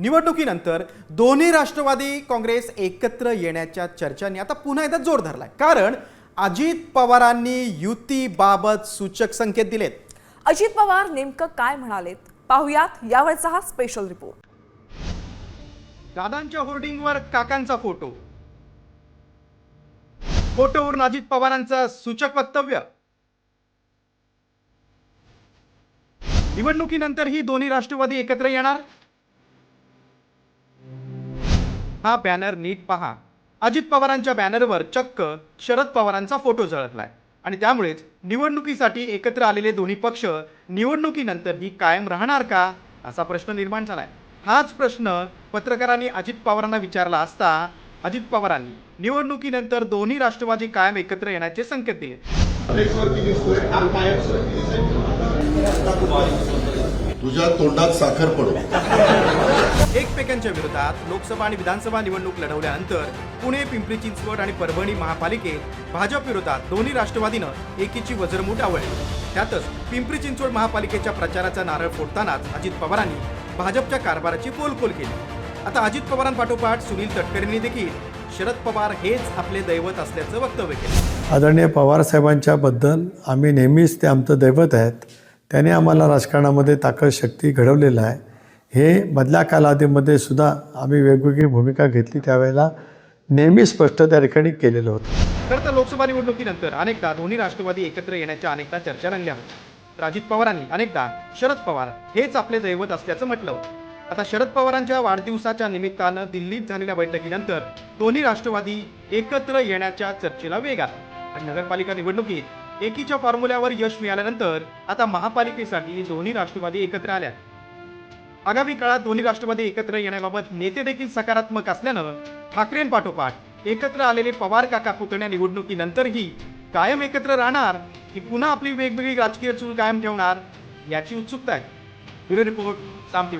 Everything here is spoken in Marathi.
निवडणुकीनंतर दोन्ही राष्ट्रवादी काँग्रेस एकत्र येण्याच्या चर्चांनी आता पुन्हा एकदा जोर धरलाय. कारण अजित पवारांनी युतीबाबत सूचक संकेत दिलेत. अजित पवार नेमकं काय म्हणालेत? पाहुयात यावरचा हा स्पेशल रिपोर्ट दादांच्या होर्डिंगवर काकांचा फोटो. फोटोवरून अजित पवारांचं सूचक वक्तव्य. निवडणुकीनंतर ही दोन्ही राष्ट्रवादी एकत्र येणार? हा बॅनर नीट पहा. अजित पवारांच्या बॅनरवर चक्क शरद पवारांचा फोटो झळकलाय. आणि त्यामुळेच निवडणुकीसाठी एकत्र आलेले दोन्ही पक्ष निवडणुकीनंतरही कायम राहणार का असा प्रश्न निर्माण झालाय. हाच प्रश्न पत्रकारांनी अजित पवारांना विचारला असता अजित पवारांनी निवडणुकीनंतर दोन्ही राष्ट्रवादी कायम एकत्र येण्याचे संकेत दिले. तुझ्या तोंडात साखर पडू. एकमेकांच्या विरोधात लोकसभा आणि विधानसभा निवडणूक लढवल्यानंतर पुणे पिंपरी चिंचवड आणि परभणी महापालिकेत भाजप विरोधात दोन्ही राष्ट्रवादीनं एकीची वजरमूट आवळली. त्यातच पिंपरी चिंचवड महापालिकेच्या प्रचाराचा नारळ फोडतानाच अजित पवारांनी भाजपच्या कारभाराची पोलपोल केली. आता अजित पवारांपाठोपाठ सुनील तटकरेंनी देखील शरद पवार हेच आपले दैवत असल्याचं वक्तव्य केलं. आदरणीय पवारबद्दल आम्ही नेहमीच ते आमचं दैवत आहेत. त्याने आम्हाला राजकारणामध्ये ताकद शक्ती घडवलेलं आहे. हे मधल्या कालावधीमध्ये सुद्धा आम्ही वेगवेगळी भूमिका घेतली त्यावेळेला नेहमी स्पष्ट त्या ठिकाणी केलेलं होतं. खरं तर लोकसभा निवडणुकीनंतर अनेकदा दोन्ही राष्ट्रवादी एकत्र येण्याच्या अनेकदा चर्चा रंगल्या होत्या. अजित पवारांनी अनेकदा शरद पवार हेच आपले दैवत असल्याचं म्हटलं होतं. आता शरद पवारांच्या वाढदिवसाच्या निमित्तानं दिल्लीत झालेल्या बैठकीनंतर दोन्ही राष्ट्रवादी एकत्र येण्याच्या चर्चेला वेग आला. आणि नगरपालिका निवडणुकीत एकीच्या फॉर्म्युल्यावर यश मिळाल्यानंतर आता महापालिकेसाठी दोन्ही राष्ट्रवादी एकत्र आल्या आगामी काळात दोन्ही राष्ट्रवादी एकत्र येण्याबाबत नेते देखील सकारात्मक असल्यानं ठाकरेंपाठोपाठ एकत्र आलेले पवार काका पुतण्या निवडणुकीनंतरही कायम एकत्र राहणार की पुन्हा आपली वेगवेगळी राजकीय चूल कायम ठेवणार याची उत्सुकता आहे. Bureau report सामती